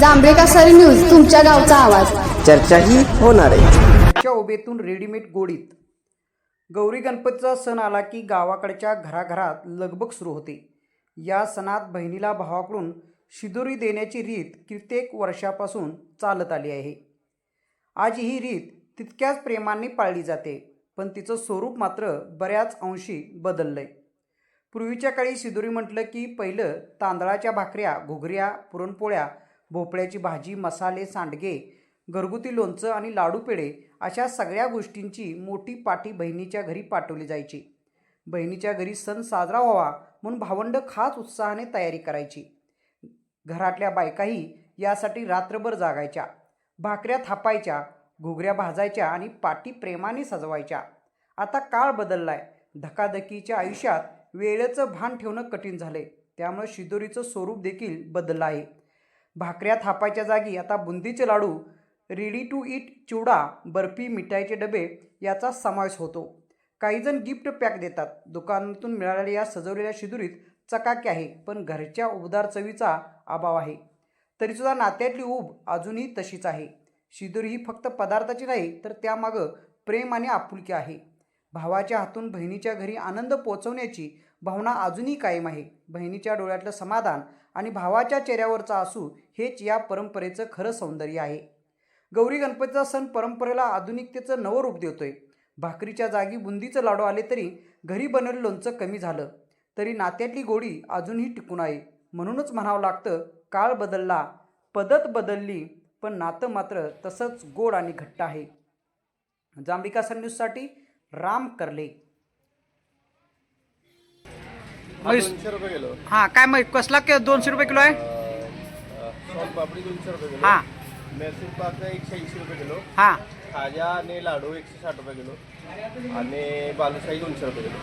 जांभेका सरी न्यूज तुमच्या गावचा आवाज. चर्चाही होणार आहे. च्या उभेतून रेडीमेड गोडीत. गौरी गणपतीचा सण आला की गावाकडच्या घराघरात लगबग सुरू होते. या सणात बहिणीला भावाकडून शिदोरी देण्याची रीत कित्येक वर्षापासून चालत आली आहे. आज ही रीत तितक्याच प्रेमाने पाळली जाते पण तिचं स्वरूप मात्र बऱ्याच अंशी बदललंय. पूर्वीच्या काळी शिदोरी म्हटलं की पहिलं तांदळाच्या भाकऱ्या घुगऱ्या पुरणपोळ्या भोपळ्याची भाजी मसाले सांडगे घरगुती लोणचं आणि लाडू पेढे अशा सगळ्या गोष्टींची मोठी पाठी बहिणीच्या घरी पाठवली जायची. बहिणीच्या घरी सण साजरा व्हावा म्हणून भावंड खास उत्साहाने तयारी करायची. घरातल्या बायकाही यासाठी रात्रभर जागायच्या. भाकऱ्या थापायच्या घुगऱ्या भाजायच्या आणि पाटी प्रेमाने सजवायच्या. आता काळ बदललाय. धकाधकीच्या आयुष्यात वेळेचं भान ठेवणं कठीण झालंय. त्यामुळे शिदोरीचं स्वरूप देखील बदललं आहे. भाकऱ्या थापायच्या जागी आता बुंदीचे लाडू रेडी टू ईट चिवडा बर्फी मिठाईचे डबे याचा समावेश होतो. काहीजण गिफ्ट पॅक देतात. दुकानातून मिळालेल्या या सजवलेल्या शिदुरीत चकाकी आहे पण घरच्या उबदार चवीचा अभाव आहे. तरीसुद्धा नात्यातली ऊब अजूनही तशीच आहे. शिदुरी ही फक्त पदार्थाची नाही तर त्यामागं प्रेम आणि आपुलकी आहे. भावाच्या हातून बहिणीच्या घरी आनंद पोचवण्याची भावना अजूनही कायम आहे. बहिणीच्या डोळ्यातलं समाधान आणि भावाच्या चेहऱ्यावरचा आसू हेच या परंपरेचं खरं सौंदर्य आहे. गौरी गणपतीचा सण परंपरेला आधुनिकतेचं नवं रूप देतोय. भाकरीच्या जागी बुंदीचं लाडू आले तरी घरी बनवलेलं लोणचं कमी झालं. तरी नात्यातली गोडी अजूनही टिकून आहे. म्हणूनच म्हणावं लागतं काळ बदलला पद्धत बदलली पण नातं मात्र तसंच गोड आणि घट्ट आहे. जांबिका सन न्यूजसाठी राम करले. दोनशे रुपये किलो. हां काय मग कसला के दोनशे रुपये किलो आहे? सोन पापडी दोनशे रुपये किलो. हां. मैसूर पाक एकशे ऐंशी रुपये किलो. हां. खाजा आणि लाडू एकशे साठ रुपये किलो. आणि बालुशाही दोनशे रुपये किलो.